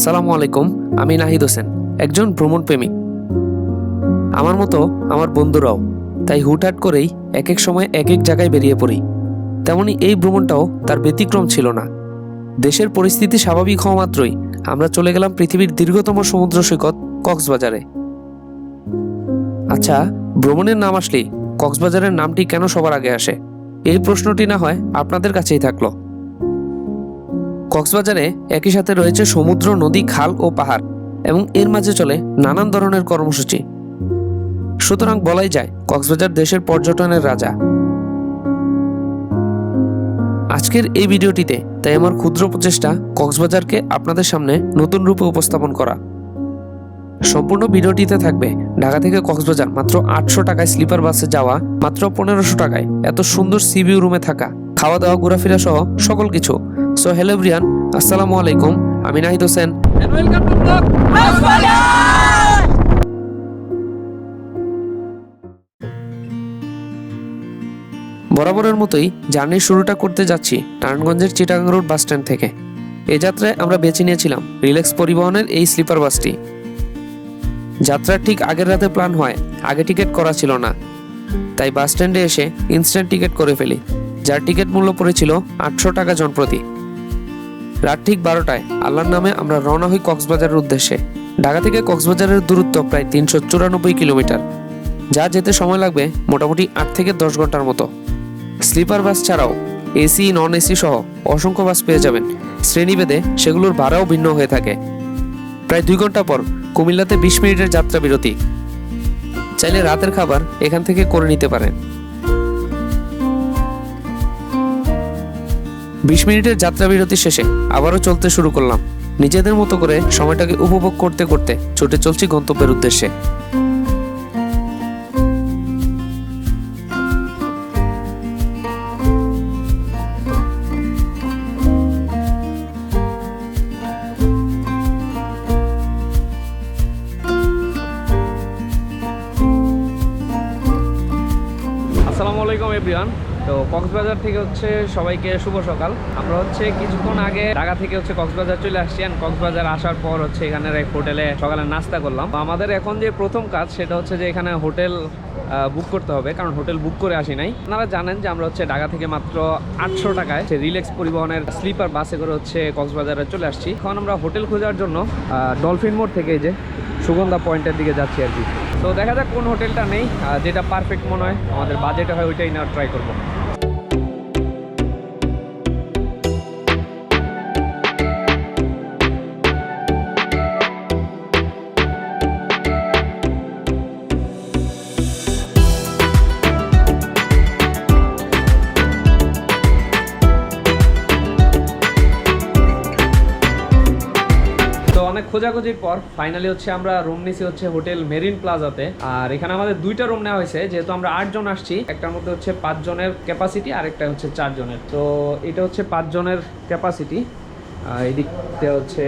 আসসালামু আলাইকুম, আমি নাহিদ হোসেন, একজন ভ্রমণ প্রেমিক। আমার মতো আমার বন্ধুরাও, তাই হুটহাট করেই এক এক সময় এক এক জায়গায় বেরিয়ে পড়ি। তেমনি এই ভ্রমণটাও তার ব্যতিক্রম ছিল না। দেশের পরিস্থিতি স্বাভাবিক হওয়া মাত্রই আমরা চলে গেলাম পৃথিবীর দীর্ঘতম সমুদ্র সৈকত কক্সবাজারে। আচ্ছা ভ্রমণের নাম আসলেই কক্সবাজারের নামটি কেন সবার আগে আসে? এই প্রশ্নটি না হয় আপনাদের কাছেই থাকল। কক্সবাজারে একই সাথে রয়েছে সমুদ্র, নদী, খাল ও পাহাড় এবং এর মাঝে চলে নানান ধরনের কর্মসূচি। সুতরাং বলাই যায়, কক্সবাজার দেশের পর্যটনের রাজা। আজকের এই ভিডিওটিতে তাই আমার ক্ষুদ্র প্রচেষ্টা কক্সবাজারকে আপনাদের সামনে নতুন রূপে উপস্থাপন করা। সম্পূর্ণ ভিডিওটিতে থাকবে, ঢাকা থেকে কক্সবাজার মাত্র আটশো টাকায় স্লিপার বাসে যাওয়া, মাত্র পনেরোশো টাকায় এত সুন্দর সিবিউ রুমে থাকা খাওয়া দাওয়া ঘোরাফেরা সহ সকল কিছু সো হ্যালো ব্রিয়ান আসসালামু আলাইকুম আমি নাহিদ হোসেন বরাবরের মতোই জার্নির শুরুটা করতে যাচ্ছি নারায়ণগঞ্জের চিটাগাং রোড বাস স্ট্যান্ড থেকে। এ যাত্রায় আমরা বেছে নিয়েছিলাম রিল্যাক্স পরিবহনের এই স্লিপার বাসটি। যাত্রার ঠিক আগের রাতে প্ল্যান হয়, আগে টিকিট করা ছিল না। তাই বাস স্ট্যান্ডে এসে ইনস্ট্যান্ট টিকিট করে ফেলি, যার টিকিট মূল্য পড়েছিল আটশো টাকা জনপ্রতি। রাত ঠিক বারোটায় আল্লাহর নামে আমরা রওনা হই কক্সবাজারের উদ্দেশ্যে। ঢাকা থেকে কক্সবাজারের দূরত্ব প্রায় তিনশো চুরানব্বই কিলোমিটার, যা যেতে সময় লাগবে মোটামুটি আট থেকে দশ ঘণ্টার মতো। স্লিপার বাস ছাড়াও এসি, নন এসি সহ অসংখ্য বাস পেয়ে যাবেন। শ্রেণীভেদে সেগুলোর ভাড়াও ভিন্ন হয়ে থাকে। প্রায় দুই ঘণ্টা পর কুমিল্লাতে বিশ মিনিটের যাত্রা বিরতি চাইলে রাতের খাবার এখান থেকে করে নিতে পারেন। বিশ মিনিটের যাত্রা বিরতি শেষে আবারও চলতে শুরু করলাম। নিজেদের মতো করে সময়টাকে উপভোগ করতে করতে ছুটে চলছি গন্তব্যের উদ্দেশ্যে। কক্সবাজার থেকে হচ্ছে সবাইকে শুভ সকাল। আমরা হচ্ছে কিছুক্ষণ আগে ঢাকা থেকে হচ্ছে কক্সবাজার চলে আসছি and কক্সবাজার আসার পর হচ্ছে এখানের এক হোটেলে সকালে নাস্তা করলাম। আমাদের এখন যে প্রথম কাজ সেটা হচ্ছে যে এখানে হোটেল বুক করতে হবে, কারণ হোটেল বুক করে আসি নাই। আপনারা জানেন যে আমরা হচ্ছে ঢাকা থেকে মাত্র আটশো টাকায় রিল্যাক্স পরিবহনের স্লিপার বাসে করে হচ্ছে কক্সবাজারে চলে আসছি। এখন আমরা হোটেল খোঁজার জন্য ডলফিন মোড় থেকে যে সুগন্ধা পয়েন্টের দিকে যাচ্ছি আর কি। তো দেখা যাক কোন হোটেলটা নেই যেটা পারফেক্ট মনে হয়, আমাদের বাজেটে হয় ওইটাই নেওয়ার ট্রাই করব। খোঁজাখুঁজির পর ফাইনালি হচ্ছে আমরা রুম নিছি হচ্ছে হোটেল মেরিন প্লাজাতে আর এখানে আমাদের দুইটা রুম নেওয়া হয়েছে, যেহেতু আমরা আটজন আসছি, একটার মধ্যে হচ্ছে পাঁচজনের ক্যাপাসিটি আর একটা হচ্ছে চারজনের তো এটা হচ্ছে পাঁচজনের ক্যাপাসিটি এদিকতে হচ্ছে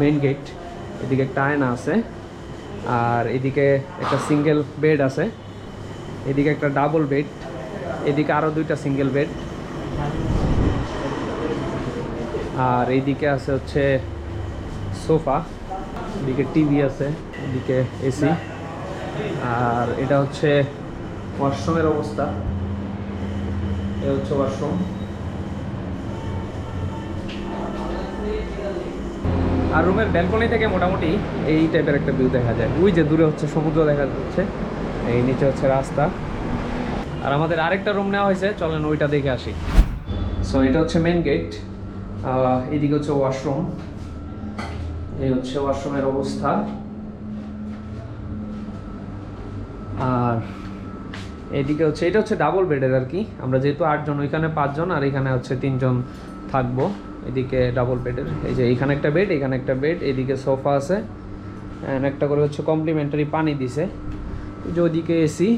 মেইন গেট এদিকে একটা আয়না আছে, আর এদিকে একটা সিঙ্গেল বেড আছে, এদিকে একটা ডাবল বেড এদিকে আরও দুইটা সিঙ্গেল বেড আর এইদিকে আছে হচ্ছে সোফা এদিকে টিভি আছে এদিকে এসি। আর এটা হচ্ছে ওয়াশরুমের অবস্থা। এ হচ্ছে ওয়াশরুম। আর রুমের ব্যালকনি থেকে মোটামুটি এই টাইপের একটা ভিউ দেখা যায়। ওই যে দূরে হচ্ছে সমুদ্র দেখা যাচ্ছে, এই নিচে হচ্ছে রাস্তা। আর আমাদের আরেকটা রুম নেওয়া হয়েছে, চলেন ওইটা দেখে আসি। সো এটা হচ্ছে মেন গেট এদিকে হচ্ছে ওয়াশরুম এই হচ্ছে ওয়াশরুমের অবস্থা। আর এদিকে হচ্ছে, এটা হচ্ছে ডাবল বেডের আর কি। আমরা যেহেতু আটজন, ওইখানে পাঁচজন আর এখানে হচ্ছে তিনজন থাকব। এদিকে ডাবল বেডের এই যে এখানে একটা বেড এখানে একটা বেড এদিকে সোফা আছে। একটা করে হচ্ছে কমপ্লিমেন্টারি পানি দিছে। যে ওইদিকে এসি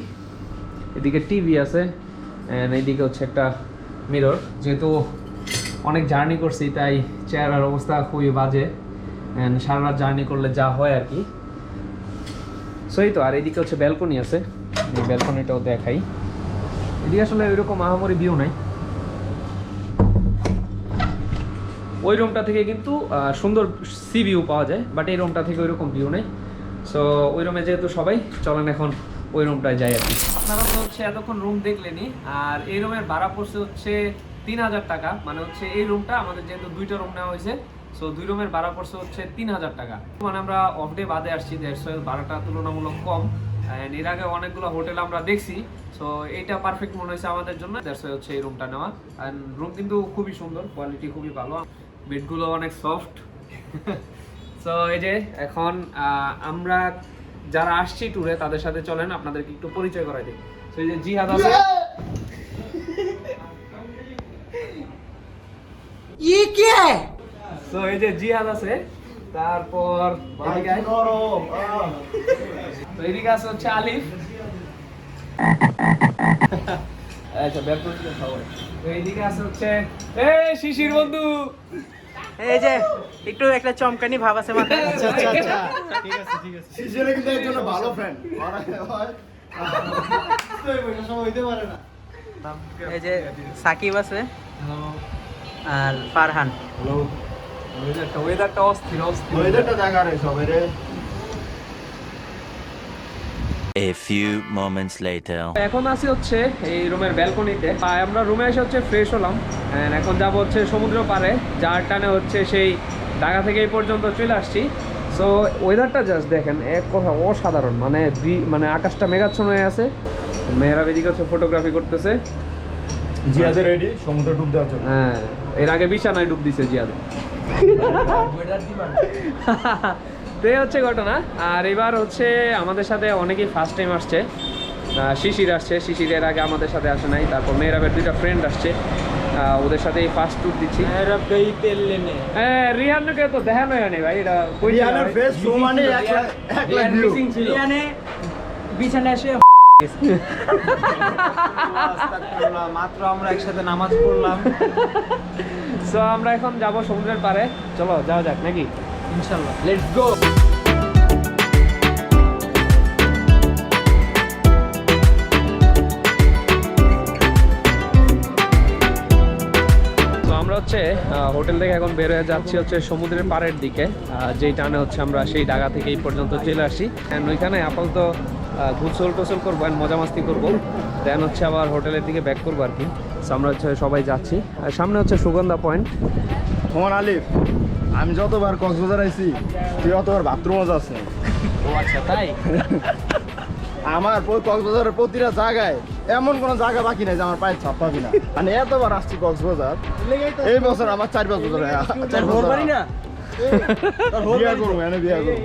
এদিকে টিভি আছে। এইদিকে হচ্ছে একটা মিরর যেহেতু অনেক জার্নি করছি, তাই চেহারার অবস্থা খুবই বাজে। সারা রাত জার্নি করলে যা হয় আর কি। সো এই তো, আর এদিকে হচ্ছে ব্যালকনি আছে। এই ব্যালকনিটাও দেখাই। এদিকে আসলে ওইরকম আহামরি ভিউ নাই। ওই রুমটা থেকে কিন্তু সুন্দর সি ভিউ পাওয়া যায় বাট এই রুমটা থেকে ওইরকম ভিউ নেই। সো ওই রুমে যেহেতু সবাই, চলেন এখন ওই রুমটায় যাই আর কি। আপনারা তো হচ্ছে এতক্ষণ রুম দেখলেনি আর এই রুমের ভাড়া পড়ছে হচ্ছে তিন হাজার টাকা। মানে হচ্ছে এই রুমটা আমাদের যেহেতু দুইটা রুম নেওয়া হয়েছে সো দুই রুমের ভাড়া পড়ছে হচ্ছে তিন হাজার টাকা। মানে আমরা অফ ডে বাদে আসছি দেড়শো ভাড়াটা তুলনামূলক কম। অ্যান্ড এর আগে অনেকগুলো হোটেল আমরা দেখছি সো এইটা পারফেক্ট মনে হয়েছে আমাদের জন্য দেড়শো হচ্ছে এই রুমটা নেওয়া। অ্যান্ড রুম কিন্তু খুবই সুন্দর কোয়ালিটি খুবই ভালো। বেডগুলো অনেক সফট সো এই যে এখন আমরা যারা আসছি ট্যুরে তাদের সাথে চলেন, আপনাদেরকে একটু পরিচয় করাই দিই। সো এই যে জিহাদ আছে। ই কে? তো এই যে জিহাদ আছে তারপর এদিকে তো এদিকে আছে হচ্ছে আলিফ। আচ্ছা তো এইদিকে আছে হচ্ছে এই শিশির বন্ধু। এই যে একটু একটা চমকানি ভাব আছে মাথায়। আচ্ছা আচ্ছা আচ্ছা। ঠিক আছে ঠিক আছে। শিশিরে কিন্তু একজন ভালো ফ্রেন্ড এই যে সাকিব আছে আর ফারহান। হ্যালো ওয়েদারটা ওয়েদারটা অস্থির অস্থির ওইটা দেখা রে সবাই রে A few moments later. এখন আছি হচ্ছে এই রুমের ব্যালকনিতে। আমরা রুমে এসে হচ্ছে ফ্রেশ হলাম। এখন যাব হচ্ছে সমুদ্র পাড়ে যার টানে হচ্ছে সেই ঢাকা থেকে এই পর্যন্ত চলে আসছি। সো ওয়েদারটা জাস্ট দেখেন এক কথা অসাধারণ। মানে মানে আকাশটা মেঘাচ্ছন্ন হয়ে আছে। মেয়েরা এদিকে হচ্ছে ফটোগ্রাফি করতেছে। জিয়াদের রেডি সমুদ্র ডুব দেওয়ার জন্য। হ্যাঁ এর আগে বিছানায় ডুব দিছে জিয়াদ। তো এই হচ্ছে ঘটনা। আর এবার হচ্ছে আমাদের সাথে অনেকেই ফার্স্ট টাইম আসছে। আহ, শিশির আসছে। শিশির এর আগে আমাদের সাথে আসে নাই। তারপর মেয়েরাবের দুইটা ফ্রেন্ড আসছে। আহ, ওদের সাথে ফার্স্ট ট্যুর দিচ্ছি। হ্যাঁ রিহানকে তো দেখানো হয়নি ভাই। এটা কই ভাই? ফেস শো মানে লাখ ভিউ বিছানায় এসে মাত্র আমরা একসাথে নামাজ পড়লাম। সো আমরা এখন যাব সমুদ্রের পাড়ে। চলো যাওয়া যাক নাকি? ইনশাল্লাহ। লেটস গো আমরা হচ্ছে হোটেল থেকে এখন বের হয়ে যাচ্ছি হচ্ছে সমুদ্রের পাড়ের দিকে। যেই টানে হচ্ছে আমরা সেই ডাগা থেকে এই পর্যন্ত চলে আসি। অ্যান্ড ওইখানে আপাতত গোসল টোসল করব অ্যান্ড মজা মাস্তি করব। দেন হচ্ছে আবার হোটেলের দিকে ব্যাক করব আর কি। আমরা হচ্ছে সবাই যাচ্ছি। আর সামনে হচ্ছে সুগন্ধা পয়েন্ট তোমার আলিফ আমি যতবার কক্সবাজার আইছি তুই অতবার বাথরুমও যাস না ও আচ্ছা তাই? আমার কক্সবাজারের প্রতিটা জায়গায় এমন কোনো জায়গা বাকি নাই যে আমার পায়ে ছাপ পাবি না। মানে এতবার আসছি কক্সবাজার এই বছর আমার চার পাঁচ বছর হয়ে- চার বছর না? বিয়া করব এনে বিয়া করব।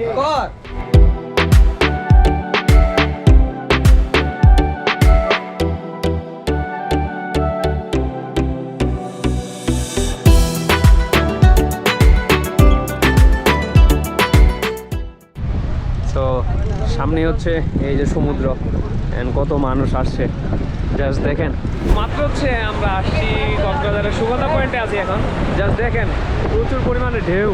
সামনে হচ্ছে এই যে সমুদ্র। এন্ড কত মানুষ আসছে। জাস্ট দেখেন। মাত্র হচ্ছে আমরা আসছি কক্সবাজারের সুগন্ধা পয়েন্টে আছি এখন। জাস্ট দেখেন, প্রচুর পরিমাণে ঢেউ!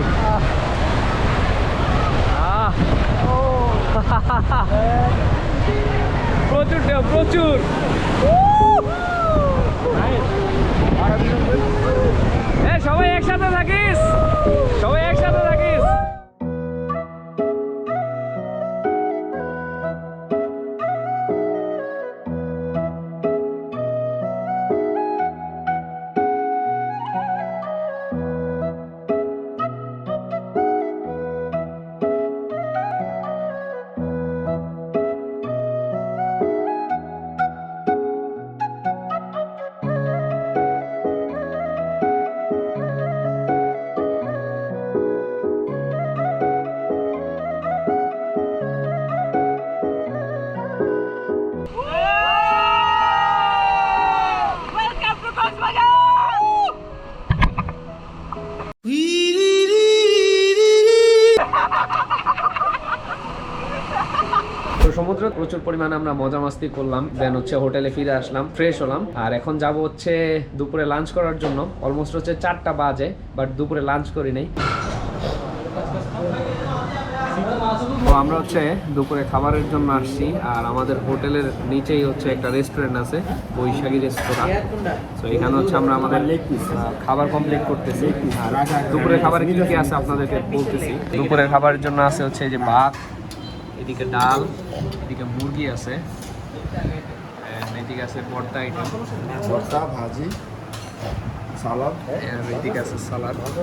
প্রচুর ঢেউ, প্রচুর। সবাই একসাথে থাকিস প্রচুর পরিমাণে আমরা মজা মাস্তি করলাম। দেন হচ্ছে হোটেলে ফিরে আসলাম ফ্রেশ হলাম। আর এখন যাব হচ্ছে দুপুরে লাঞ্চ করার জন্য। অলমোস্ট হচ্ছে চারটা বাজে বাট দুপুরে লাঞ্চ করি নাই। আমরা হচ্ছে দুপুরে খাবারের জন্য আসছি, আর আমাদের হোটেলের নিচেই হচ্ছে একটা রেস্টুরেন্ট আছে, বৈশাখী রেস্তোরাঁ তো এখানে হচ্ছে আমরা আমাদের খাবার কমপ্লিট করতেছি। দুপুরে খাবার কি কি আছে আপনাদেরকে বলতেছি। দুপুরের খাবারের জন্য আছে হচ্ছে যে ভাত এদিকে ডাল এদিকে মুরগি আছে এদিকে আছে ভর্তা আইটেম ভর্তা ভাজি সালাড এদিকে আছে সালাদ। আছে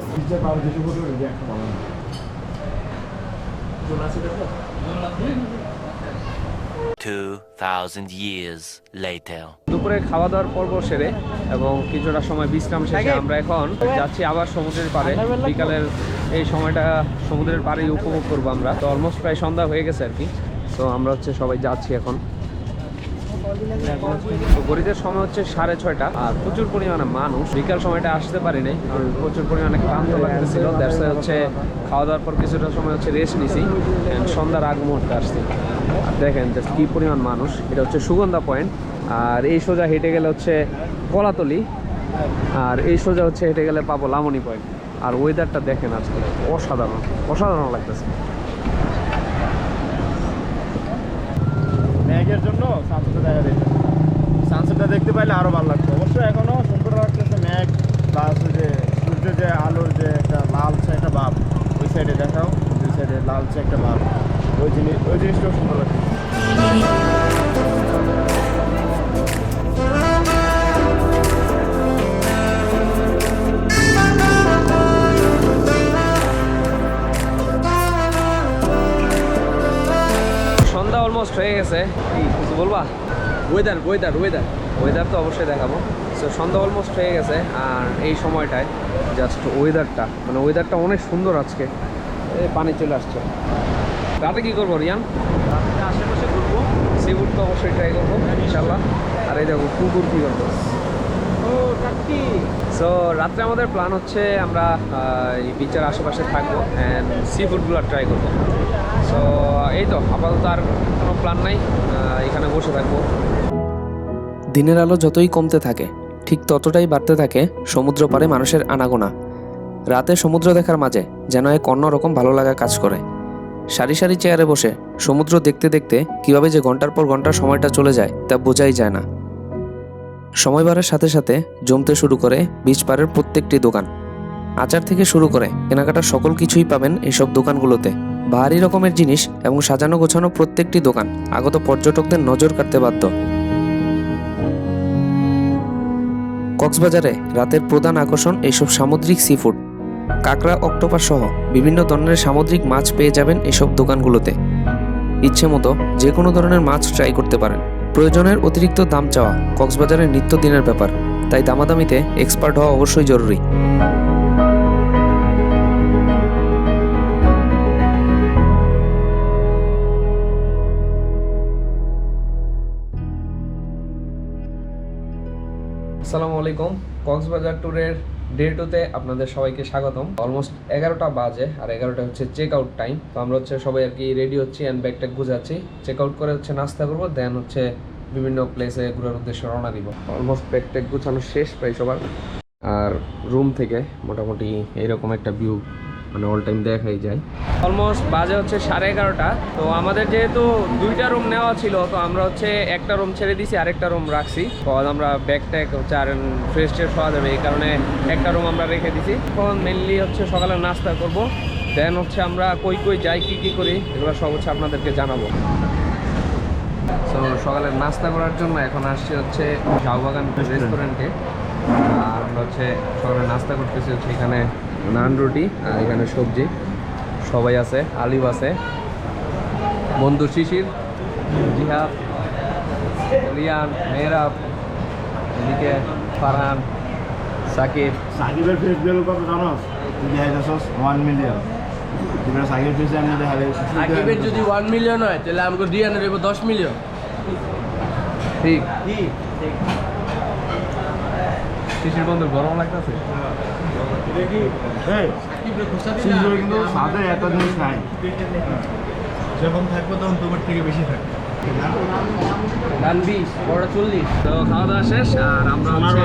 2000 years later. দুপুরে খাওয়া দাওয়ার পর সেরে এবং কিছুটা সময় বিশ্রাম শেষে আমরা এখন যাচ্ছি আবার সমুদ্রের পাড়ে। বিকালের এই সময়টা সমুদ্রের পাড়ে উপভোগ করব আমরা। তো অলমোস্ট প্রায় সন্ধ্যা হয়ে গেছে আর কি। তো আমরা হচ্ছে সবাই যাচ্ছি এখন। তো গরিদের সময় হচ্ছে সাড়ে ছয়টা। আর প্রচুর পরিমাণে মানুষ। বিকাল সময়টা আসতে পারি নাই প্রচুর পরিমাণে ক্লান্ত লাগতেছিল। দ্যাটস হচ্ছে খাওয়া দাওয়ার পর কিছুটা সময় হচ্ছে রেস্ট নিছি। সন্ধ্যার আগ মুহূর্তে আসছি। দেখেন জাস্ট কী পরিমাণ মানুষ। এটা হচ্ছে সুগন্ধা পয়েন্ট আর এই সোজা হেঁটে গেলে হচ্ছে কলাতলি, আর এই সোজা হচ্ছে হেঁটে গেলে পাবো লামনি পয়েন্ট আর ওয়েদারটা দেখেন আজকে, অসাধারণ অসাধারণ লাগতেছে। ম্যাগের জন্য সানসেটটা দেখা দিতে সানসেটটা দেখতে পাইলে আরও ভালো লাগতো। অবশ্য এখনও সুন্দর লাগতেছে ম্যাগ প্লাস ওই যে সূর্যের যে আলোর যে একটা লালচে একটা ভাব, ওই সাইডে দেখাও দুই সাইডে লালচে একটা ভাব। ওই জিনিস ওই জিনিসটাও সুন্দর লাগছে সন্ধ্যা অলমোস্ট হয়ে গেছে। কি কিছু বলবা? ওয়েদার ওয়েদার ওয়েদার ওয়েদার তো অবশ্যই দেখাবো। সো সন্ধ্যা অলমোস্ট হয়ে গেছে আর এই সময়টায় জাস্ট ওয়েদারটা মানে ওয়েদারটা অনেক সুন্দর আজকে। পানি চলে আসছে। রাতে কি করব রিয়ান? আশেপাশে ঘুরবো সি ফুড তো অবশ্যই ট্রাই করব ইনশাল্লাহ আর এই দেখো কুকুর কি করব? সো রাত্রে আমাদের প্ল্যান হচ্ছে আমরা এই বিচের আশেপাশে থাকব অ্যান্ড সি ফুডগুলো ট্রাই করব। সো এই তো আপাতত আর কোনো প্ল্যান নাই এখানে বসে থাকব। দিনের আলো যতই কমতে থাকে ঠিক ততটাই বাড়তে থাকে সমুদ্র পাড়ে মানুষের আনাগোনা। রাতে সমুদ্র দেখার মাঝে যেন এক অন্যরকম ভালো লাগা কাজ করে। সারি সারি চেয়ারে বসে সমুদ্র দেখতে দেখতে কীভাবে যে ঘণ্টার পর ঘণ্টা সময়টা চলে যায় তা বোঝাই যায় না। সময় বাড়ার সাথে সাথে জমতে শুরু করে বিচ পাড়ের প্রত্যেকটি দোকান। আচার থেকে শুরু করে কেনাকাটার সকল কিছুই পাবেন এসব দোকানগুলোতে। ভারী রকমের জিনিস এবং সাজানো গোছানো প্রত্যেকটি দোকান আগত পর্যটকদের নজর কাটতে বাধ্য। কক্সবাজারে রাতের প্রধান আকর্ষণ এইসব সামুদ্রিক সি ফুড কাঁকড়া, অক্টোপাস সহ বিভিন্ন ধরনের সামুদ্রিক মাছ পেয়ে যাবেন এসব দোকানগুলোতে। ইচ্ছে মতো যে কোনো ধরনের মাছ ট্রাই করতে পারেন। প্রয়োজনের অতিরিক্ত দাম চাওয়া কক্সবাজারের নিত্যদিনের ব্যাপার, তাই দামাদামিতে এক্সপার্ট হওয়া অবশ্যই জরুরি। আসসালামু আলাইকুম। কক্সবাজার ট্যুরের ডে টুতে আপনাদের সবাইকে স্বাগতম। অলমোস্ট এগারোটা বাজে আর এগারোটা হচ্ছে চেক আউট টাইম তো আমরা হচ্ছে সবাই আর কি রেডি হচ্ছি অ্যান্ড ব্যাগটা গুজাচ্ছি চেক আউট করে হচ্ছে নাস্তা করব দেন হচ্ছে বিভিন্ন প্লেসে ঘুরার উদ্দেশ্যে রওনা দিব। অলমোস্ট ব্যাগ ট্যাগ গুছানো শেষ প্রায় সবার। আর রুম থেকে মোটামুটি এইরকম একটা ভিউ মানে অল টাইম দেখাই যায়। অলমোস্ট বাজে হচ্ছে সাড়ে এগারোটা। তো আমাদের যেহেতু দুইটা রুম নেওয়া ছিল তো আমরা হচ্ছে একটা রুম ছেড়ে দিছি আরেকটা রুম রাখছি। কারণ আমরা ব্যাগ ট্যাগ হচ্ছে আর ফ্রেশ ট্রেশ হওয়া যাবে এই কারণে একটা রুম আমরা রেখে দিছি। এখন মেনলি হচ্ছে সকালে নাস্তা করব দেন হচ্ছে আমরা কই কই যাই কি কি করি এগুলো সব হচ্ছে আপনাদেরকে জানাব। তো সকালের নাস্তা করার জন্য এখন আসছি হচ্ছে শাহবাগান রেস্টুরেন্টে আর আমরা হচ্ছে সকালে নাস্তা করতেছি হচ্ছে এখানে নান রুটি আর এখানে সবজি। সবাই আছে আলিফ আছে বন্ধু শিশির জিহাদ রিয়ান মেহরাব এদিকে ফারহান সাকিব। সাকিবের ফেস ভ্যালু কত জানোস তুই দেখাইতেছস ওয়ান মিলিয়ন তুই সাকিবের ফেসে এমনি দেখাবে সাকিবের যদি ওয়ান মিলিয়ন হয় তাহলে আমাকে দশ মিলিয়ন ঠিক। শিশির বন্ধু গরম লাগতেছে? কিন্তু সাথে এত জিনিস নাই। যখন থাকব তখন তোমার থেকে বেশি থাকবে। ডান বিশ বড়টা চল্লিশ। তো খাওয়া দাওয়া শেষ আর আমরা হচ্ছে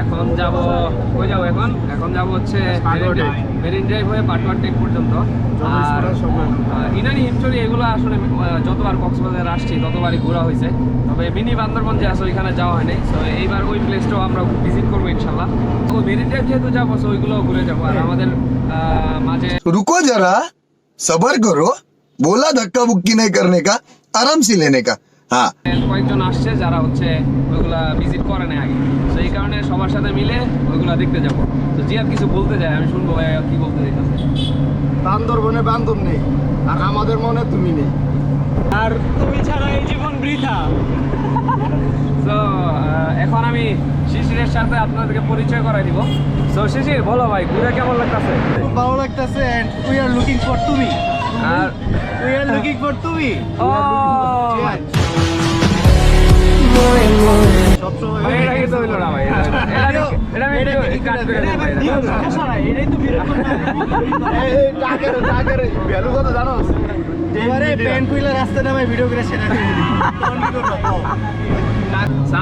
এখন যাব কই যাব এখন? এখন যাব হচ্ছে মেরিন ড্রাইভ হয়ে পাটুয়ার টেক পর্যন্ত। আর আহ, ইনানি হিমচুরি এগুলো আসলে যতবার কক্সবাজার আসছি ততবারই ঘোরা হয়েছে। তবে মিনি বান্দরবন যে আছে ওইখানে যাওয়া হয়নি। তো এইবার ওই প্লেসটাও আমরা ভিজিট করব ইনশাল্লাহ। তো মেরিন ড্রাইভ যেহেতু যাব সো ওইগুলো ঘুরে যাব। আর হ্যাঁ। আমাদের মাঝে রুকো যারা সবার করো বোলা ধাক্কা বুকি নেই করনে কা আরাম সে লেনে কা। হ্যাঁ। কয়েকজন আসছে যারা হচ্ছে ওইগুলা ভিজিট করে নেই আগে। তো এই কারণে সবার সাথে মিলে ওইগুলা দেখতে যাব। তো জিয়াদ কিছু বলতে যায় আমি শুনব ভাই কি বলতে চাই বান্দরবনে বান্দর নেই আর আমাদের মনে তুমি নেই। আর তুমি ছাড়া এই জীবন বৃথা। তো এখন আমি শিশিরের সাথে আপনাদেরকে পরিচয় করাই দিব। সো শিশির বলো ভাই ঘুরে কেমন লাগতেছে? খুব ভালো লাগতেছে and we are looking for তুমি আর উই আর লুকিং ফর তুমি ও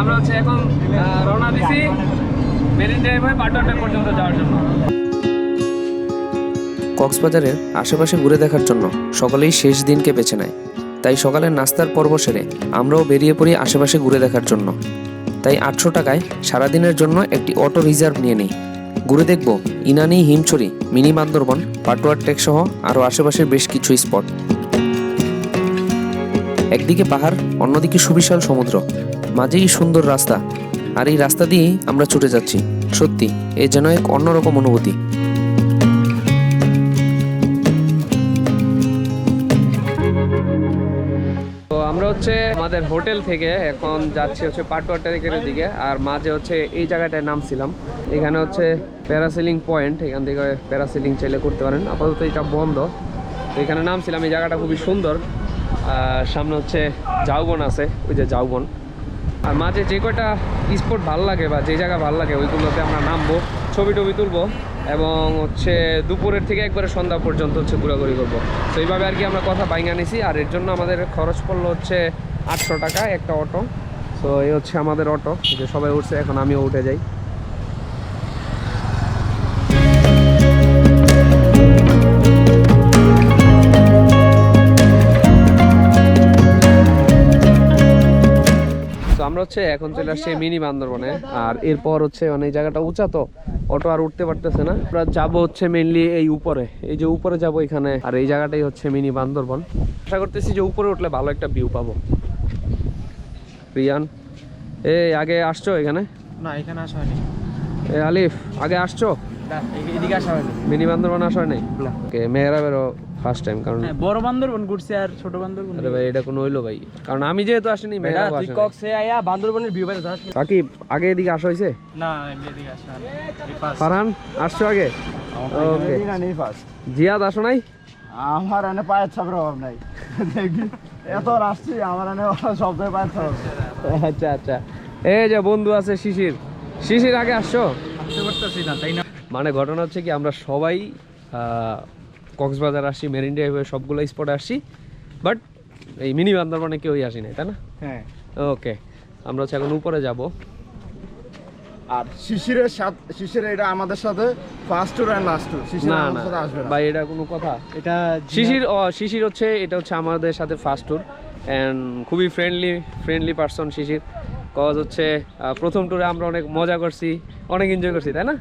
আমরা হচ্ছে এখন রওনা দিছি মেরিন ড্রাইভ হয়ে পাটুয়াটা পর্যন্ত যাওয়ার জন্য কক্সবাজারের আশেপাশে ঘুরে দেখার জন্য সকলেই শেষ দিনকে বেছে নেয়। তাই সকালের নাস্তার পর্ব সেরে আমরাও বেরিয়ে পড়ি আশেপাশে ঘুরে দেখার জন্য। তাই আটশো টাকায় সারাদিনের জন্য একটি অটো রিজার্ভ নিয়ে নিই। ঘুরে দেখব ইনানি, হিমছড়ি, মিনি বান্দরবন, পাটুয়ার টেক সহ আরও আশেপাশের বেশ কিছু স্পট। একদিকে পাহাড়, অন্যদিকে সুবিশাল সমুদ্র। মাঝেই সুন্দর রাস্তা। আর এই রাস্তা দিয়েই আমরা ছুটে যাচ্ছি। সত্যি, এ যেন এক অন্যরকম অনুভূতি। হচ্ছে আমাদের হোটেল থেকে এখন যাচ্ছি হচ্ছে পাটুয়া দিকে, আর মাঝে হচ্ছে এই জায়গাটায় নামছিলাম। এখানে হচ্ছে প্যারাসেলিং পয়েন্ট, এখান থেকে প্যারাসেলিং চাইলে করতে পারেন। আপাতত এটা বন্ধ। তো এখানে নামছিলাম, এই জায়গাটা খুবই সুন্দর। আর সামনে হচ্ছে জাউবন আছে, ওই যে জাউবন। আর মাঝে যে কয়টা স্পট ভালো লাগে বা যে জায়গা ভালো লাগে, ওইগুলোতে আমরা নামবো। ছবি টবি তুলবো এবং হচ্ছে দুপুরের থেকে একবারে সন্ধ্যা পর্যন্ত হচ্ছে ঘোরাঘুরি করব। তো এইভাবে আর কি আমরা কথা বাইঙ্গা নিছি, আর এর জন্য আমাদের খরচ পড়ল হচ্ছে আটশো টাকা একটা অটো। তো এই হচ্ছে আমাদের অটো, যে সবাই উঠছে, এখন আমিও উঠে যাই। আমরা হচ্ছে এখন চলে আসছি মিনি বান্দরবনে। আর এরপর হচ্ছে মানে এই জায়গাটা উঁচা তো অটো আর উঠতে পারতেছে না। আমরা যাব হচ্ছে মেইনলি এই উপরে। এই যে উপরে যাব এখানে আর এই জায়গাটাই হচ্ছে মিনি বান্দরবন। আশা করতেছি যে উপরে উঠলে ভালো একটা ভিউ পাবো। রিয়ান এই আগে আসছো এখানে? না এখানে আসা হয়নি। এ আলিফ আগে আসছো? না, এ- এদিকে আসা হয়নি। মিনি বান্দরবন আসা নাই ওকে মেয়েরাবেরও ফার্স্ট টাইম কারণ হ্যাঁ, বড় বান্দরবন ঘুরছি আর ছোট বান্দরবন আরে ভাই এটা কোনো হইল ভাই। কারণ আমি যেহেতু আসিনি তুই কক্সে আয়া বান্দরবনের ভিউ পাইতে যাস সাকিব আগে এদিকে আসা হয়েছে? না এদিকে আসা। ফারহান আসছো আগে? ওকে না নেই। ফার্স্ট জিয়াদ আসো নাই? আমার এনে পায়ের ছাপের অভাব নাই। দেখবি? এত আসছি আমার এনে শব্দ পায়ের ছাপ। আচ্ছা আচ্ছা। এই যে বন্ধু আছে শিশির। শিশির আগে আসছো? আসতে পারতাছি না তাই না? মানে ঘটনা হচ্ছে কি আমরা সবাই আহ, কক্সবাজার আসছি মেরিন ড্রাইভে সবগুলো স্পটে আসছি বাট এই মিনি বান্দরবানে কেউই আসি নাই তাই না? হ্যাঁ। ওকে আমরা হচ্ছে এখন উপরে যাব। আর শিশিরের সাথে শিশির এটা আমাদের সাথে first tour and last tour Shishir না না আসবে ভাই এটা কোনো কথা। এটা শিশির শিশির হচ্ছে এটা হচ্ছে আমাদের সাথে ফার্স্ট ট্যুর অ্যান্ড খুবই friendly friendly person Shishir. Cause হচ্ছে প্রথম ট্যুরে আমরা অনেক মজা করছি অনেক এনজয় করছি তাই না?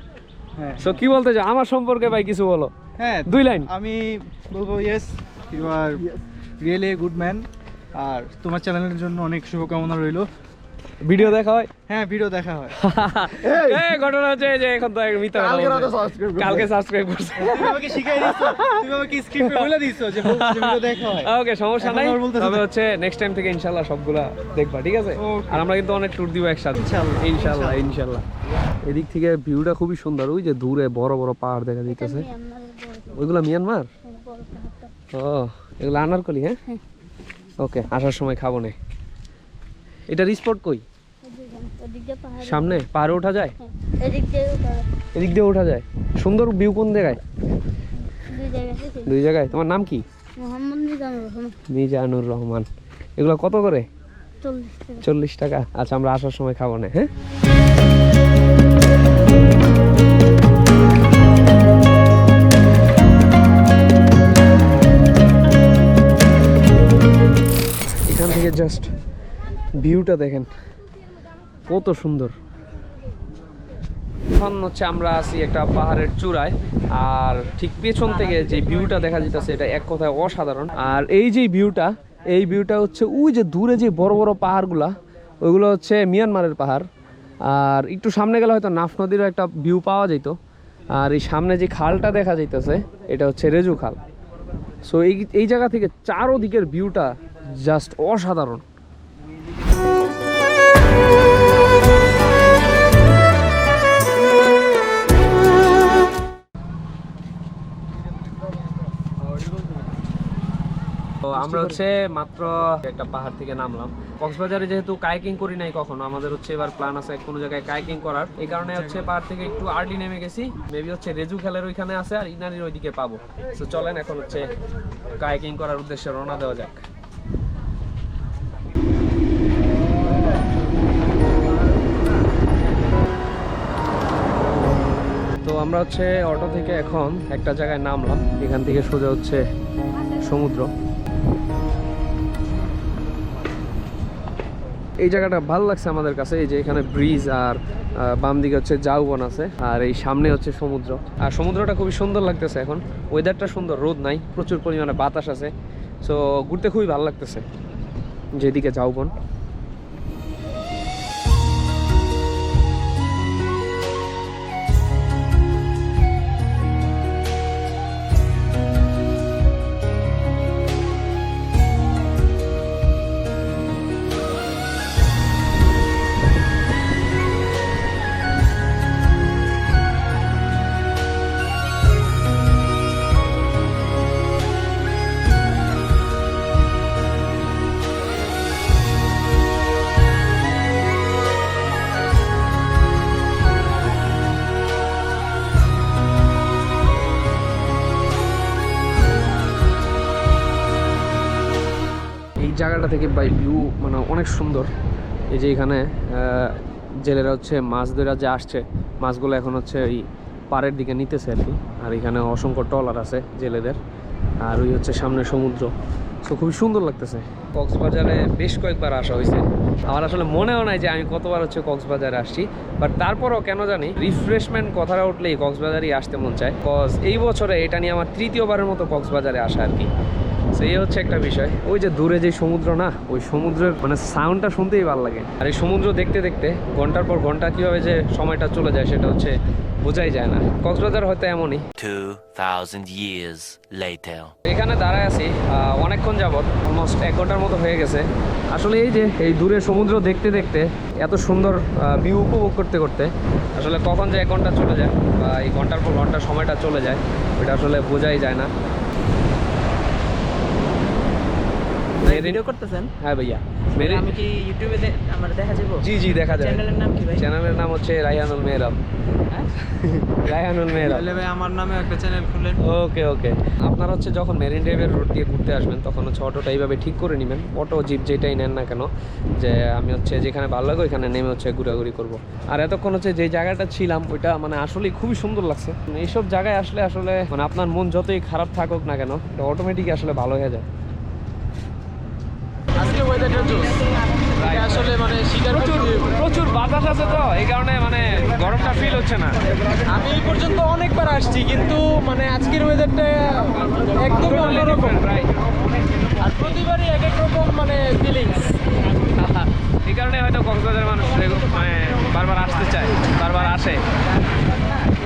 হ্যাঁ। সো কি বলতে চাও? আমার সম্পর্কে ভাই কিছু বলো। হ্যাঁ দুই লাইন। আমি বলব yes you are really good man আর তোমার চ্যানেলের জন্য অনেক শুভকামনা রইল। ভিডিও দেখা হয়? হ্যাঁ ভিডিও দেখা হয়। এই ঘটনা হচ্ছে যে এখন তো মিথ্যা কালকে রাতে সাবস্ক্রাইব কালকে সাবস্ক্রাইব করছে। তুমি আমাকে শিখাই দিছো তুমি আমাকে স্ক্রিপ্টে বলে দিছো যে ভিডিও দেখা হয়। ওকে সমস্যা নাই। তবে হচ্ছে নেক্সট টাইম থেকে ইনশাল্লাহ সবগুলা দেখবা ঠিক আছে? আর আমরা কিন্তু অনেক ট্যুর দিব একসাথে। ইনশাল্লাহ, ইনশাল্লাহ ইনশাল্লাহ এদিক থেকে ভিউটা খুবই সুন্দর ওই যে দূরে বড় বড় পাহাড় দেখা যাইতেছে ওইগুলো মিয়ানমার? ও এগুলো আনারকলি হ্যাঁ? ওকে আসার সময় খাব নে। এটার স্পট কই? সামনে? পাহাড়ে ওঠা যায়? এদিক দিয়ে ওঠা যায়। সুন্দর ভিউ কোন জায়গায়? দুই জায়গায় তোমার নাম কি? মিজানুর রহমান। এগুলো কত করে? চল্লিশ টাকা। আচ্ছা আমরা আসার সময় খাব না হ্যাঁ? জাস্ট ভিউটা দেখেন। কত সুন্দর। এখন হচ্ছে আমরা আছি একটা পাহাড়ের চূড়ায়, আর ঠিক পেছন থেকে যে ভিউটা দেখা যেতেছে এটা এক কথায় অসাধারণ। আর এই যে ভিউটা এই ভিউটা হচ্ছে ওই যে দূরে যে বড় বড় পাহাড়গুলা, ওইগুলো হচ্ছে মিয়ানমারের পাহাড়। আর একটু সামনে গেলে হয়তো নাফ নদীরও একটা ভিউ পাওয়া যেত আর এই সামনে যে খালটা দেখা যাইতেছে, এটা হচ্ছে রেজু খাল। সো এই এই জায়গা থেকে চারোদিকের ভিউটা জাস্ট অসাধারণ। আমরা হচ্ছে মাত্র একটা পাহাড় থেকে নামলাম। কক্সবাজারে যেহেতু কায়াকিং করি নাই কখনো, আমাদের হচ্ছে এবার প্ল্যান আছে কোনো জায়গায় কায়াকিং করার। এই কারণে হচ্ছে পাহাড় থেকে একটু আর্লি নেমে গেছি। মেবি হচ্ছে রেজু খেলের ওইখানে আছে আর ইনারির ওইদিকে পাবো। তো চলেন এখন হচ্ছে কায়াকিং করার উদ্দেশ্যে রওনা দেওয়া যাক। আমরা হচ্ছে অটো থেকে এখন একটা জায়গায় নামলাম। এখান থেকে সোজা হচ্ছে সমুদ্র। এই জায়গাটা ভালো লাগছে আমাদের কাছে, এই যে এখানে ব্রিজ আর বাম দিকে হচ্ছে জাউবন আছে, আর এই সামনে হচ্ছে সমুদ্র। আর সমুদ্রটা খুবই সুন্দর লাগতেছে এখন। ওয়েদারটা সুন্দর, রোদ নাই, প্রচুর পরিমাণে বাতাস আছে। সো ঘুরতে খুবই ভালো লাগতেছে। যেদিকে জাউবন। জায়গাটা থেকে বাই ভিউ মানে অনেক সুন্দর। এই যে এখানে জেলেরা হচ্ছে মাছ ধরে যে আসছে, মাছগুলো এখন হচ্ছে ওই পাড়ের দিকে নিতেছে আর কি। আর এখানে অসংখ্য টলার আছে জেলেদের, আর ওই হচ্ছে সামনে সমুদ্র। তো খুবই সুন্দর লাগতেছে। কক্সবাজারে বেশ কয়েকবার আসা হয়েছে আমার আসলে মনেও নাই যে আমি কতবার হচ্ছে কক্সবাজারে আসছি বাট তারপরও কেন জানি রিফ্রেশমেন্ট কথাটা উঠলেই কক্সবাজারই আসতে মন চায় কজ এই বছরে এটা নিয়ে আমার তৃতীয়বারের মতো কক্সবাজারে আসা আর কি। So, এই হচ্ছে একটা বিষয়। ওই যে দূরে যে সমুদ্র না ওই সমুদ্রের মানে সাউন্ডটা শুনতেই ভালো লাগে। আর এই সমুদ্র দেখতে দেখতে ঘণ্টার পর ঘণ্টা কীভাবে যে সময়টা চলে যায় সেটা হচ্ছে বোঝাই যায় না। কক্সবাজার হয়তো এমনই। 2,000 years এখানে দাঁড়ায় আছি অনেকক্ষণ যাবত অলমোস্ট এক ঘণ্টার মতো হয়ে গেছে। আসলে এই যে এই দূরে সমুদ্র দেখতে দেখতে এত সুন্দর ভিউ উপভোগ করতে করতে আসলে কখন যে এক ঘণ্টা চলে যায় বা এই ঘণ্টার পর ঘণ্টা সময়টা চলে যায় ওটা আসলে বোঝাই যায় না। ভিডিও করতেছেন? হ্যাঁ ভাইয়া। মেরে আমি কি ইউটিউবে আমার দেখা যাব? জি জি দেখা যায় চ্যানেলের নাম কি ভাই? চ্যানেলের নাম হচ্ছে রাইহানুল মেহরাব। হ্যাঁ? রাইহানুল মেহরাব। তাহলে ভাই আমার নামে একটা চ্যানেল খুলেন ওকে ওকে। আপনারা হচ্ছে যখন মেরিন ড্রাইভের রোড দিয়ে ঘুরতে আসবেন তখন হচ্ছে অটোটা এইভাবে ঠিক করে নেবেন। অটো জিপ যেটাই নেন না কেন যে আমি হচ্ছে যেখানে ভালো লাগে ওইখানে নেমে হচ্ছে ঘোরাঘুরি করব। আর এতক্ষণ হচ্ছে যে জায়গাটা ছিলাম ওইটা মানে আসলেই খুবই সুন্দর লাগছে। এইসব জায়গায় আসলে আসলে মানে আপনার মন যতই খারাপ থাকুক না কেন অটোমেটিক আসলে ভালো হয়ে যায়। আজকে ওয়েদারটা জোস আসলে মানে শিকার প্রচুর প্রচুর বাতাস আছে তো এই কারণে মানে গরমটা ফিল হচ্ছে না। আমি এই পর্যন্ত অনেকবার আসছি কিন্তু মানে আজকের ওয়েদারটা একদমই অন্যরকম। আর প্রতিবারই এক এক রকম মানে ফিলিংস এই কারণে হয়তো কক্সবাজার মানুষ মানে বারবার আসতে চায় বারবার আসে।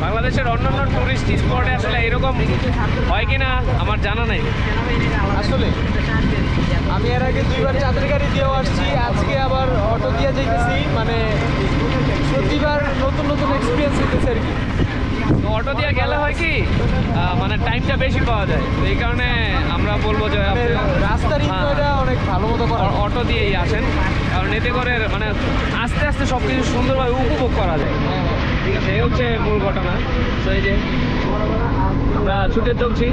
বাংলাদেশের অন্যান্য টুরিস্ট স্পটে আসলে এরকম হয় কিনা আমার জানা নেই। আসলে আমি এর আগে দুইবার চাঁদের গাড়ি দিয়েও আসছি আজকে আবার অটো দিয়ে যাইতেছি মানে প্রতিবার নতুন নতুন এক্সপিরিয়েন্স হইতেছে আর কি। অটো দিয়ে গেলে হয় কি মানে টাইমটা বেশি পাওয়া যায়। তো এই কারণে আমরা বলব যে মানে রাস্তার হ্যাঁ। ইনজয়টা অনেক ভালো মতো করা অটো দিয়েই আসেন। কারণ এতে করে মানে আস্তে আস্তে সব কিছু সুন্দরভাবে উপভোগ করা যায়। ঠিক আছে এই হচ্ছে মূল ঘটনা। তো এই যে আমরা ছুটে চলছি।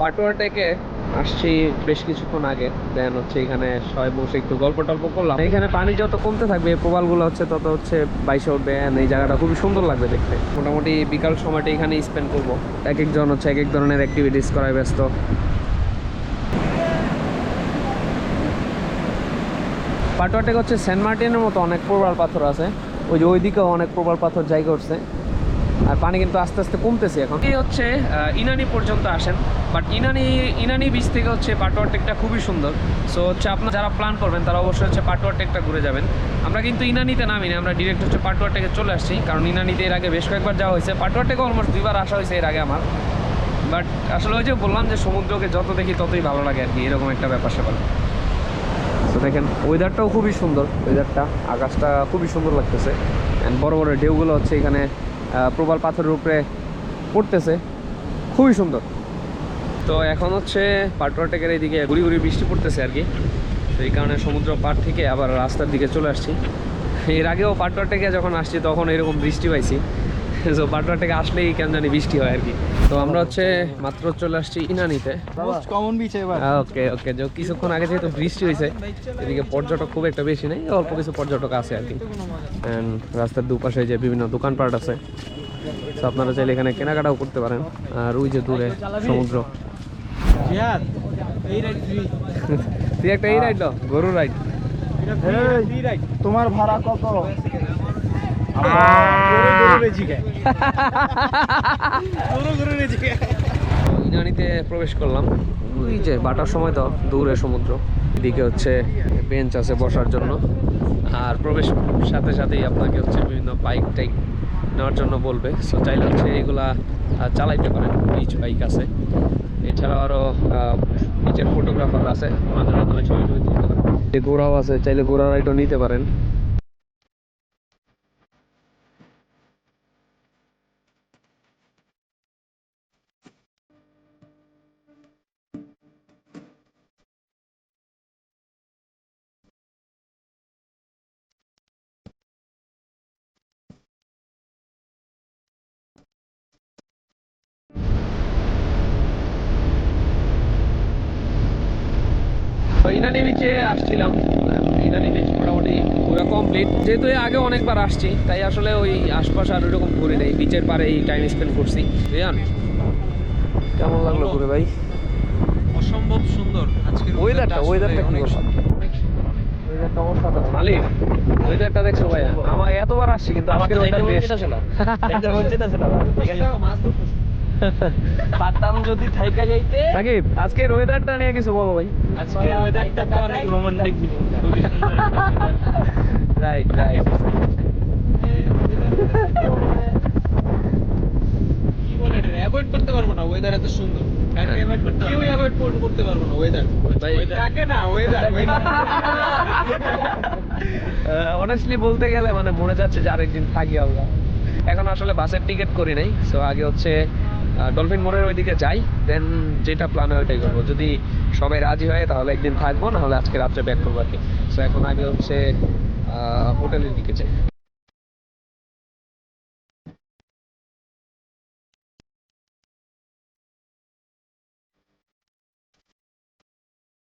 পাটুয়া টেকে আসছি বেশ কিছুক্ষণ আগে। দেন হচ্ছে এখানে সবাই বসে একটু গল্প টল্প করলাম। এখানে পানি যত কমতে থাকবে, প্রবালগুলো হচ্ছে তত হচ্ছে বাইশে উঠবে এই জায়গাটা খুবই সুন্দর লাগবে দেখতে। মোটামুটি বিকাল সময়টা এখানে স্পেন্ড করব। এক একজন হচ্ছে এক এক ধরনের অ্যাক্টিভিটিস করায় ব্যস্ত। পাটুয়া টেক হচ্ছে সেন্ট মার্টিনের মতো অনেক প্রবাল পাথর আছে। ওই যে ওইদিকেও অনেক প্রবাল পাথর জায়গা উঠছে আর পানি কিন্তু আস্তে আস্তে কমতেছে এখন। এই হচ্ছে ইনানি পর্যন্ত আসেন বাট ইনানি ইনানি বিচ থেকে হচ্ছে পাটোয়ার টেকটা খুবই সুন্দর। সো হচ্ছে আপনারা যারা প্ল্যান করবেন, তারা অবশ্যই হচ্ছে পাটোয়ার টেকটা ঘুরে যাবেন। আমরা কিন্তু ইনানিতে নামি না, আমরা ডিরেক্ট হচ্ছে পাটোয়ার টেকে চলে আসছি, কারণ ইনানিতে এর আগে বেশ কয়েকবার যাওয়া হয়েছে। পাটোয়ার টেকে অলমোস্ট দুইবার আসা হয়েছে এর আগে আমার। বাট আসলে ওই যে বললাম যে সমুদ্রকে যত দেখি ততই ভালো লাগে আর কি, এরকম একটা ব্যাপার স্যাপার। তো দেখেন ওয়েদারটাও খুবই সুন্দর ওয়েদারটা আকাশটা খুবই সুন্দর লাগতেছে। অ্যান্ড বড় বড় ঢেউগুলো হচ্ছে এখানে প্রবাল পাথরের উপরে পড়তেছে। খুবই সুন্দর। তো এখন হচ্ছে পাটুয়াটেকের এইদিকে ঘুরি ঘুরি বৃষ্টি পড়তেছে আর কি। তো এই কারণে সমুদ্র পার থেকে আবার রাস্তার দিকে চলে আসছি। এর আগেও পাটুয়াটেকে যখন আসছি তখন এরকম বৃষ্টি পাইছি। তো পাটোয়া থেকে আসলেই কেন জানি বৃষ্টি হয় আর কি। তো আমরা হচ্ছে মাত্র চলে আসছি ইনানিতে। কমন বিচ এবার। ওকে ওকে যে কিছুক্ষণ আগে যেহেতু বৃষ্টি হয়েছে এদিকে পর্যটক খুব একটা বেশি নেই অল্প কিছু পর্যটক আছে আর কি। রাস্তার দুপাশে যে বিভিন্ন দোকানপাট আছে তো আপনারা চাইলে এখানে কেনাকাটাও করতে পারেন। আর ওই যে দূরে সমুদ্র। তুই। একটা এই রাইড গরু রাইড তোমার ভাড়া কত? ইনানিতে প্রবেশ করলাম। ওই যে বাটার সময় তো, দূরে সমুদ্র। এদিকে হচ্ছে বেঞ্চ আছে বসার জন্য। আর প্রবেশ সাথে সাথেই আপনাকে হচ্ছে বিভিন্ন বাইক টাইক নেওয়ার জন্য বলবে। সো চাইলে হচ্ছে এগুলা চালাইতে পারেন। বিচ বাইক আছে। এছাড়াও আরও বিচের ফটোগ্রাফার আছে। ওনাদের মাধ্যমে ছবি টবি তুলতে পারেন। যে ঘোড়াও আছে, চাইলে ঘোড়া রাইডও নিতে পারেন। তো বিচে আসছিলাম। ইনানি বিচ মোটামুটি পুরো কমপ্লিট যেহেতু আগে অনেকবার আসছি তাই আসলে ওই আশপাশ আর ওইরকম ঘুরে নেই। বিচের পারে এই টাইম স্পেন্ড করছি। রিয়ান? কেমন লাগল ঘুরে ভাই? অসম্ভব সুন্দর। আজকের ওয়েদারটা ওয়েদারটা কি বললাম ওয়েদারটা দেখছ ভাইয়া? আমার এতবার আসছি কিন্তু আজকের ওয়েদার বেস্ট পারতাম যদি থাইকা যাইতে। সাকিব আজকের ওয়েদারটা নিয়ে কিছু বলো ভাই। ওয়েদারটা তো অনেক রোমান্টিক রাইট রাইট অ্যাভয়েড করতে পারব না ওয়েদার এত সুন্দর। করতে কেউ অ্যাভয়েড করতে পারব না ওয়েদার কাকে না ওয়েদার অনেস্টলি বলতে গেলে মানে মনে যাচ্ছে যে আরেকদিন থাকি আমরা। এখন আসলে বাসের টিকিট করি নাই সো আগে হচ্ছে ডলফিন মোড়ের ওইদিকে যাই দেন যেটা প্ল্যান হয় ওইটাই করব। যদি সবাই রাজি হয়, তাহলে একদিন থাকব, নাহলে আজকে রাত্রে ব্যাক করব আর কি। সো এখন আগে হচ্ছে হোটেলের দিকে যাই।